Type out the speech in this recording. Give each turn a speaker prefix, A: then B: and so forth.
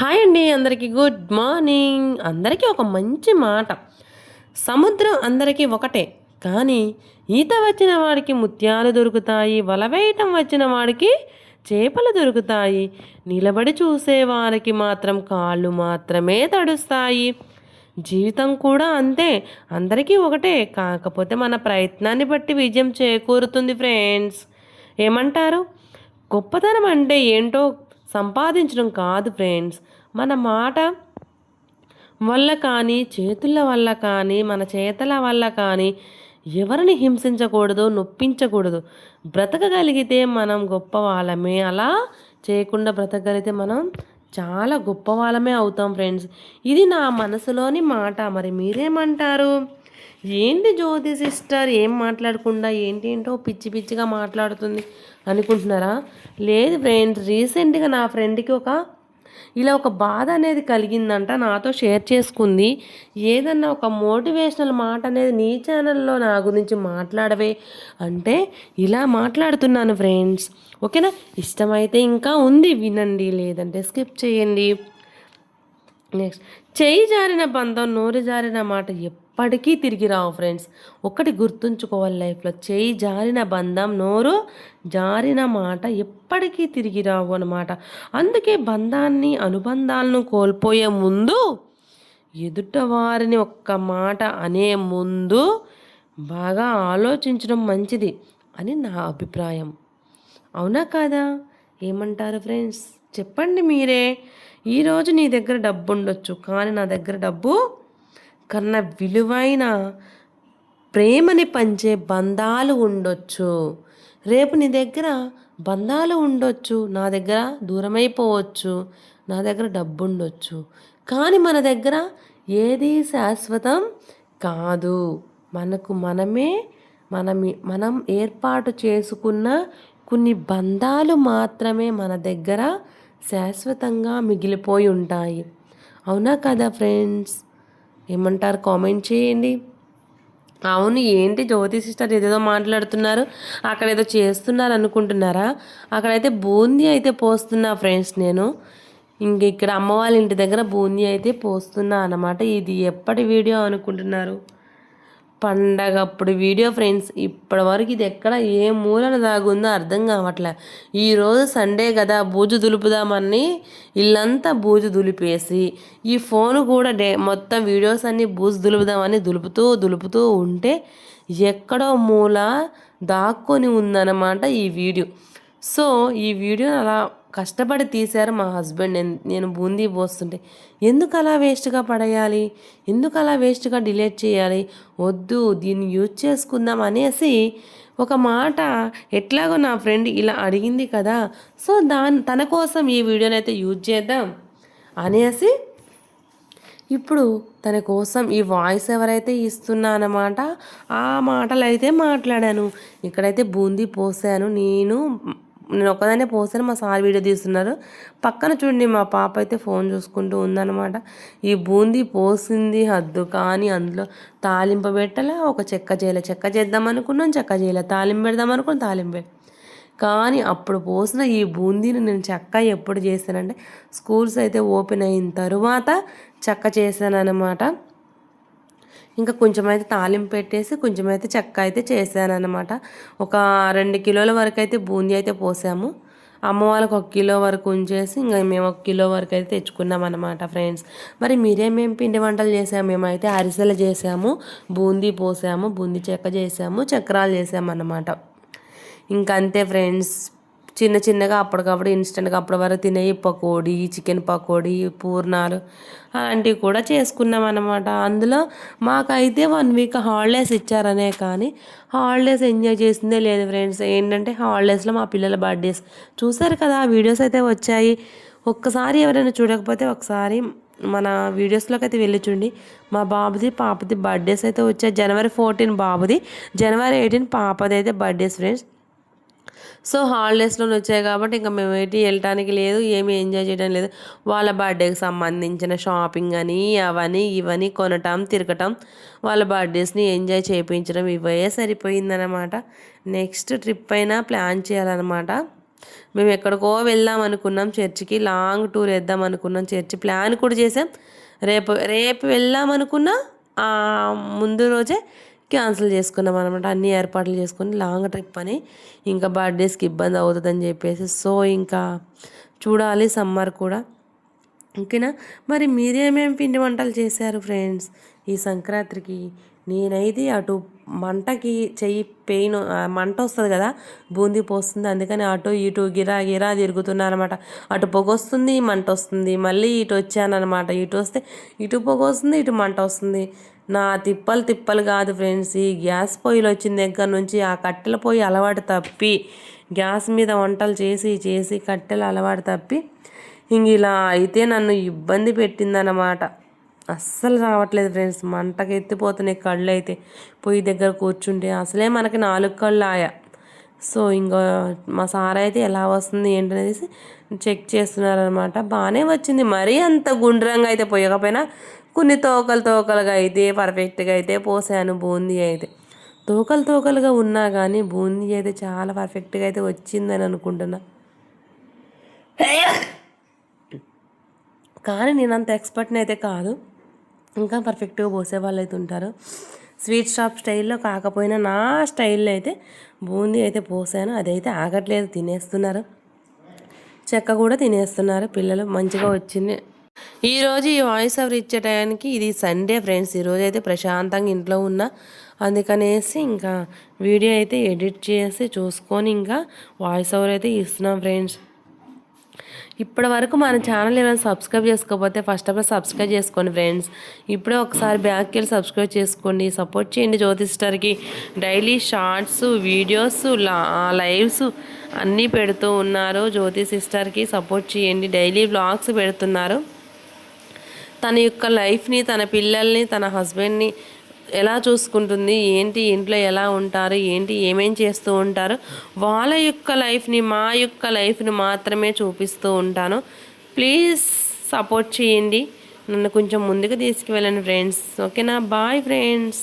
A: Hi అండి అందరికీ good morning. అందరికీ ఒక మంచి మాట. సముద్రం అందరికీ ఒకటే కానీ ఈత వచ్చిన వాడికి ముత్యాలు దొరుకుతాయి వల వేయటం వచ్చిన వాడికి చేపలు దొరుకుతాయి. నిలబడి చూసే వారికి మాత్రం కాళ్ళు మాత్రమే తడుస్తాయి. జీవితం కూడా అంతే అందరికీ ఒకటే కాకపోతే మన ప్రయత్నాన్ని బట్టి విజయం చేకూరుతుంది ఫ్రెండ్స్ ఏమంటారు? గొప్పతనం అంటే ఏంటో సంపాదించడం కాదు ఫ్రెండ్స్. మన మాట వల్ల కానీ చేతుల వల్ల కానీ మన చేతల వల్ల కానీ ఎవరిని హింసించకూడదు నొప్పించకూడదు. బ్రతకగలిగితే మనం గొప్ప వాళ్ళమే. అలా చేయకుండా బ్రతకగలిగితే మనం చాలా గొప్ప వాళ్ళమే అవుతాం ఫ్రెండ్స్. ఇది నా మనసులోని మాట. మరి మీరేమంటారు? ఏంటి జ్యోతి సిస్టర్? ఏం మాట్లాడకుండా ఏంటి ఏంటో పిచ్చి పిచ్చిగా మాట్లాడుతుంది అనుకుంటున్నారా? లేదు ఫ్రెండ్స్ రీసెంట్గా నా ఫ్రెండ్కి ఒక ఇలా ఒక బాధ అనేది కలిగిందంట నాతో షేర్ చేసుకుంది. ఏదన్నా ఒక మోటివేషనల్ మాట అనేది నీ ఛానల్లో నా గురించి మాట్లాడవే అంటే ఇలా మాట్లాడుతున్నాను ఫ్రెండ్స్. ఓకేనా? ఇష్టమైతే ఇంకా ఉంది వినండి లేదంటే స్కిప్ చేయండి. నెక్స్ట్ చేయి జారిన బంధం నోరు జారిన మాట ఎప్పుడు ఎప్పటికీ తిరిగి రావు ఫ్రెండ్స్. ఒకటి గుర్తుంచుకోవాలి లైఫ్లో చేయి జారిన బంధం నోరు జారిన మాట ఎప్పటికీ తిరిగి రావు అన్నమాట. అందుకే బంధాన్ని అనుబంధాలను కోల్పోయే ముందు ఎదుట వారిని ఒక్క మాట అనే ముందు బాగా ఆలోచించడం మంచిది అని నా అభిప్రాయం. అవునా కాదా? ఏమంటారు ఫ్రెండ్స్? చెప్పండి మీరే. ఈరోజు నీ దగ్గర డబ్బు ఉండొచ్చు కానీ నా దగ్గర డబ్బు కన్నా విలువైన ప్రేమని పంచే బంధాలు ఉండొచ్చు. రేపు నీ దగ్గర బంధాలు ఉండొచ్చు. నా దగ్గర దూరమైపోవచ్చు. నా దగ్గర డబ్బు ఉండొచ్చు కానీ మన దగ్గర ఏది శాశ్వతం కాదు. మనకు మనమే మనం మనం ఏర్పాటు చేసుకున్న కొన్ని బంధాలు మాత్రమే మన దగ్గర శాశ్వతంగా మిగిలిపోయి ఉంటాయి. అవునా కదా ఫ్రెండ్స్? ఏమంటారు? కామెంట్ చేయండి. అవును ఏంటి జ్యోతి సిస్టర్ ఏదేదో మాట్లాడుతున్నారు అక్కడ ఏదో చేస్తున్నారు అనుకుంటున్నారా? అక్కడైతే బూందీ అయితే పోస్తున్నా ఫ్రెండ్స్ నేను. ఇంక ఇక్కడ అమ్మ వాళ్ళ ఇంటి దగ్గర బూందీ అయితే పోస్తున్నా అన్నమాట. ఇది ఎప్పటి వీడియో అనుకుంటున్నారు? పండగప్పుడు వీడియో ఫ్రెండ్స్ ఇప్పటి వరకు ఇది ఎక్కడ ఏ మూలన దాగుందో అర్థం కావట్లే. ఈరోజు సండే కదా బూజు దులుపుదామని ఇల్లంతా బూజు దులిపేసి ఈ ఫోన్ కూడా డే మొత్తం వీడియోస్ అన్నీ బూజు దులుపుదామని దులుపుతూ దులుపుతూ ఉంటే ఎక్కడో మూల దాక్కొని ఉందన్నమాట ఈ వీడియో. సో ఈ వీడియో అలా కష్టపడి తీశారు మా హస్బెండ్. నేను బూందీ పోస్తుంటే ఎందుకు అలా వేస్ట్గా పడేయాలి? ఎందుకు అలా వేస్ట్గా డిలీట్ చేయాలి? వద్దు దీన్ని యూజ్ చేసుకుందాం అనేసి ఒక మాట ఎట్లాగో నా ఫ్రెండ్ ఇలా అడిగింది కదా. సో దాని తన కోసం ఈ వీడియోని అయితే యూజ్ చేద్దాం అనేసి ఇప్పుడు తన కోసం ఈ వాయిస్ ఎవరైతే ఇస్తున్నా అన్నమాట ఆ మాటలు అయితే మాట్లాడాను. ఇక్కడైతే బూందీ పోసాను. నేను నేను ఒక్కదానే పోసాను మా సార్ వీడియో తీస్తున్నారు. పక్కన చూడండి మా పాప అయితే ఫోన్ చూసుకుంటూ ఉందన్నమాట. ఈ బూందీ పోసింది హద్దు కానీ అందులో తాలింపు పెట్టాల? ఒక చెక్క చేయలే? చెక్క చేద్దాం అనుకున్నాం చెక్క చేయలే? తాలింపు పెడదాం అనుకున్నాం తాలింపు కానీ అప్పుడు పోసిన ఈ బూందీని నేను చెక్క ఎప్పుడు చేశానంటే స్కూల్స్ అయితే ఓపెన్ అయిన తరువాత చెక్క చేశాను అనమాట ఇంకా కొంచెం అయితే తాలింపు పెట్టేసి కొంచెం అయితే చెక్క అయితే చేశానమాట అనమాట ఒక రెండు కిలోల వరకు అయితే బూందీ అయితే పోసాము. అమ్మ వాళ్ళకి ఒక కిలో వరకు ఉంచేసి ఇంకా మేము ఒక కిలో వరకు అయితే తెచ్చుకున్నాం అనమాట ఫ్రెండ్స్. మరి మీరేమేమి పిండి వంటలు చేసాము మేమైతే అరిసెలు చేసాము బూందీ పోసాము బూందీ చెక్క చేసాము చక్రాలు చేసాము అనమాట ఇంకా అంతే ఫ్రెండ్స్. చిన్న చిన్నగా అప్పటికప్పుడు ఇన్స్టెంట్గా అప్పటి వరకు తినేవి పకోడీ చికెన్ పకోడీ పూర్ణాలు అలాంటివి కూడా చేసుకున్నాం అనమాట అందులో మాకైతే వన్ వీక్ హాలిడేస్ ఇచ్చారనే కానీ హాలిడేస్ ఎంజాయ్ చేసిందే లేదు ఫ్రెండ్స్. ఏంటంటే హాలిడేస్లో మా పిల్లల బర్త్డేస్. చూసారు కదా వీడియోస్ అయితే వచ్చాయి. ఒక్కసారి ఎవరైనా చూడకపోతే ఒకసారి మన వీడియోస్లోకి అయితే వెళ్ళి చూడండి. మా బాబుది పాపది బర్త్డేస్ అయితే వచ్చాయి. జనవరి ఫోర్టీన్ బాబుది. జనవరి ఎయిటీన్ పాపది అయితే బర్త్డేస్ ఫ్రెండ్స్. సో హాలిడేస్లో వచ్చాయి కాబట్టి ఇంకా మేము ఏంటి వెళ్ళటానికి లేదు ఏమీ ఎంజాయ్ చేయడం లేదు. వాళ్ళ బర్త్డేకి సంబంధించిన షాపింగ్ అని అవని ఇవని కొనటం తిరగటం వాళ్ళ బర్త్డేస్ని ఎంజాయ్ చేయించడం ఇవే సరిపోయిందనమాట నెక్స్ట్ ట్రిప్ అయినా ప్లాన్ చేయాలన్నమాట. మేము ఎక్కడికో వెళ్దాం అనుకున్నాం చర్చికి లాంగ్ టూర్ వేద్దాం అనుకున్నాం చర్చి. ప్లాన్ కూడా చేసాం. రేపు రేపు వెళ్దాం అనుకున్నా ముందు రోజే క్యాన్సిల్ చేసుకున్నాం అనమాట అన్ని ఏర్పాట్లు చేసుకొని లాంగ్ ట్రిప్ అని. ఇంకా బర్త్డేస్కి ఇబ్బంది అవుతుందని చెప్పేసి. సో ఇంకా చూడాలి సమ్మర్ కూడా. ఓకేనా? మరి మీరేమేమి పిండి వంటలు చేశారు ఫ్రెండ్స్? ఈ సంక్రాంతికి నేనైతే అటు మంటకి చెయ్యి పెయిన్ మంట వస్తుంది కదా బూందీ పోస్తుంది. అందుకని అటు ఇటు గిరా గిరా తిరుగుతున్నాను అనమాట అటు పొగ వస్తుంది మంట వస్తుంది. మళ్ళీ ఇటు వచ్చానమాట ఇటు వస్తే ఇటు పొగ వస్తుంది ఇటు మంట వస్తుంది. నా తిప్పలు తిప్పలు కాదు ఫ్రెండ్స్. ఈ గ్యాస్ పొయ్యిలు వచ్చిన దగ్గర నుంచి ఆ కట్టెల పొయ్యి అలవాటు తప్పి గ్యాస్ మీద వంటలు చేసి చేసి కట్టెలు అలవాటు తప్పి ఇంక ఇలా అయితే నన్ను ఇబ్బంది పెట్టిందన్నమాట. అస్సలు రావట్లేదు ఫ్రెండ్స్. మంటకి ఎత్తిపోతున్నాయి కళ్ళు అయితే. పొయ్యి దగ్గర కూర్చుంటే అసలే మనకి నాలుగు కళ్ళు ఆయా. సో ఇంకా మా సార్ అయితే ఎలా వస్తుంది ఏంటనేసి చెక్ చేస్తున్నారనమాట బాగానే వచ్చింది. మరీ అంత గుండ్రంగా అయితే పోయకపోయినా కొన్ని తోకలు తోకలుగా అయితే పర్ఫెక్ట్గా అయితే పోసాను బూందీ అయితే. తోకలు తోకలుగా ఉన్నా కానీ బూందీ అయితే చాలా పర్ఫెక్ట్గా అయితే వచ్చిందని అనుకుంటున్నా. కానీ నేను అంత ఎక్స్పర్ట్ని అయితే కాదు. ఇంకా పర్ఫెక్ట్గా పోసే వాళ్ళు అయితే ఉంటారు. స్వీట్ షాప్ స్టైల్లో కాకపోయినా నా స్టైల్లో అయితే బూందీ అయితే పోసాను. అదైతే ఆగట్లేదు తినేస్తున్నారు. చెక్క కూడా తినేస్తున్నారు. పిల్లలు మంచిగా వచ్చింది. ఈరోజు ఈ వాయిస్ ఓవర్ ఇచ్చే టయానికి ఇది సండే ఫ్రెండ్స్ ఈరోజు అయితే ప్రశాంతంగా ఇంట్లో ఉన్నా. అందుకనేసి ఇంకా వీడియో అయితే ఎడిట్ చేసి చూసుకొని ఇంకా వాయిస్ ఓవర్ అయితే ఇస్తున్నాం ఫ్రెండ్స్ ఇప్పటి వరకు మన ఛానల్ ఏమైనా సబ్స్క్రైబ్ చేసుకోకపోతే ఫస్ట్ ఆఫ్ ఆల్ సబ్స్క్రైబ్ చేసుకోండి ఫ్రెండ్స్ ఇప్పుడే ఒకసారి బ్యాక్కి వెళ్ళి సబ్స్క్రైబ్ చేసుకోండి. సపోర్ట్ చేయండి జ్యోతి సిస్టర్కి డైలీ షార్ట్స్ వీడియోస్ లైవ్స్ అన్నీ పెడుతూ ఉన్నారు. జ్యోతి సిస్టర్కి సపోర్ట్ చేయండి. డైలీ బ్లాగ్స్ పెడుతున్నారు. తన యొక్క లైఫ్ని తన పిల్లల్ని తన హస్బెండ్ని ఎలా చూసుకుంటుంది ఏంటి ఇంట్లో ఎలా ఉంటారు ఏంటి ఏమేం చేస్తూ ఉంటారు వాళ్ళ యొక్క లైఫ్ని మా యొక్క లైఫ్ని మాత్రమే చూపిస్తూ ఉంటాను. ప్లీజ్ సపోర్ట్ చేయండి. నన్ను కొంచెం ముందుకు తీసుకువెళ్ళండి ఫ్రెండ్స్. ఓకేనా? Bye friends.